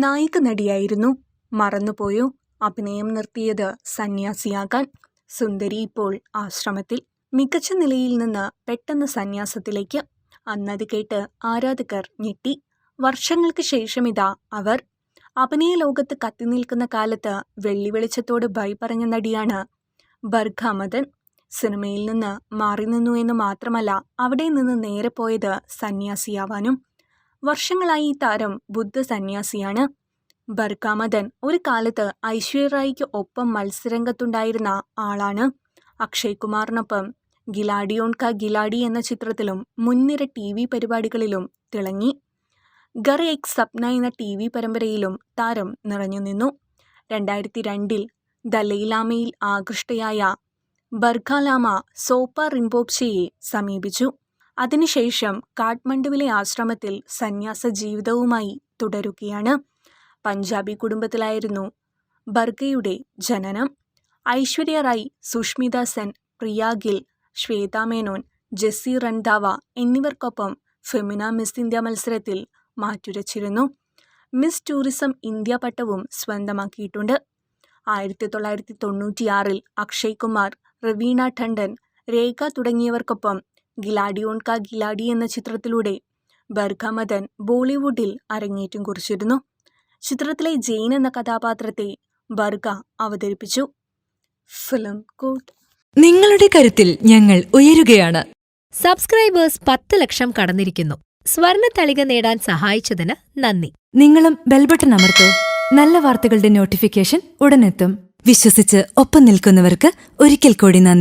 നായിക നടിയായിരുന്നു മറന്നുപോയോ അഭിനയം നിർത്തിയത് സന്യാസിയാകാൻ. സുന്ദരി ഇപ്പോൾ ആശ്രമത്തിൽ. മികച്ച നിലയിൽ നിന്ന് പെട്ടെന്ന് സന്യാസത്തിലേക്ക്. അന്നത് കേട്ട് ആരാധകർ ഞെട്ടി. വർഷങ്ങൾക്ക് ശേഷമിതാ അവർ. അഭിനയ ലോകത്ത് കത്തി നിൽക്കുന്ന കാലത്ത് വെള്ളി വെളിച്ചത്തോട് ബൈ പറഞ്ഞ നടിയാണ് ബർഖ മദൻ സിനിമയിൽ നിന്ന് മാറി നിന്നു എന്ന് മാത്രമല്ല അവിടെ നിന്ന് നേരെ പോയത് സന്യാസിയാവാനും. വർഷങ്ങളായി ഈ താരം ബുദ്ധ സന്യാസിയാണ്. ബർഖ മദൻ ഒരു കാലത്ത് ഐശ്വര്യറായിക്ക് ഒപ്പം മത്സരംഗത്തുണ്ടായിരുന്ന ആളാണ് അക്ഷയ് കുമാറിനൊപ്പം ഗിലാഡിയോൺ ക ഗിലാഡി എന്ന ചിത്രത്തിലും മുൻനിര ടി വി പരിപാടികളിലും തിളങ്ങി. ഗർ എക് സപ്ന എന്ന ടി വി പരമ്പരയിലും താരം നിറഞ്ഞു നിന്നു രണ്ടായിരത്തി രണ്ടിൽ ദലൈലാമയിൽ ആകൃഷ്ടയായ ബർഖാലാമ സോപ്പ റിംപോപ്ഷയെ സമീപിച്ചു. അതിനുശേഷം കാഠ്മണ്ഡുവിലെ ആശ്രമത്തിൽ സന്യാസ ജീവിതവുമായി തുടരുകയാണ്. പഞ്ചാബി കുടുംബത്തിലായിരുന്നു. ബർഗയുടെ ജനനം ഐശ്വര്യ റായ് സുഷ്മിത സെൻ പ്രിയ ഗിൽ ശ്വേത മേനോൻ ജെസ്സി റൺദാവ എന്നിവർക്കൊപ്പം ഫെമിന മിസ് ഇന്ത്യ മത്സരത്തിൽ മാറ്റുരച്ചിരുന്നു. മിസ് ടൂറിസം ഇന്ത്യ പട്ടവും സ്വന്തമാക്കിയിട്ടുണ്ട്. ആയിരത്തി തൊള്ളായിരത്തി തൊണ്ണൂറ്റിയാറിൽ അക്ഷയ് കുമാർ റവീണ ടണ്ടൻ രേഖ തുടങ്ങിയവർക്കൊപ്പം ഗിലാഡിയോൺ കാ ഗിലാഡി എന്ന ചിത്രത്തിലൂടെ ബർഖ മദൻ ബോളിവുഡിൽ അരങ്ങേറ്റം കുറിച്ചിരുന്നു. ചിത്രത്തിലെ ജെയിൻ എന്ന കഥാപാത്രത്തെ ബർഗ അവതരിപ്പിച്ചു. Film quote. നിങ്ങളുടെ കരുത്തിൽ ഞങ്ങൾ ഉയരുകയാണ്. സബ്സ്ക്രൈബേഴ്സ് പത്ത് ലക്ഷം കടന്നിരിക്കുന്നു. സ്വർണ തളിക നേടാൻ സഹായിച്ചതിന് നന്ദി. നിങ്ങളും ബെൽബട്ടൺ അമർത്തോ. നല്ല വാർത്തകളുടെ നോട്ടിഫിക്കേഷൻ ഉടനെത്തും. വിശ്വസിച്ച് ഒപ്പം നിൽക്കുന്നവർക്ക് ഒരിക്കൽ കൂടി നന്ദി.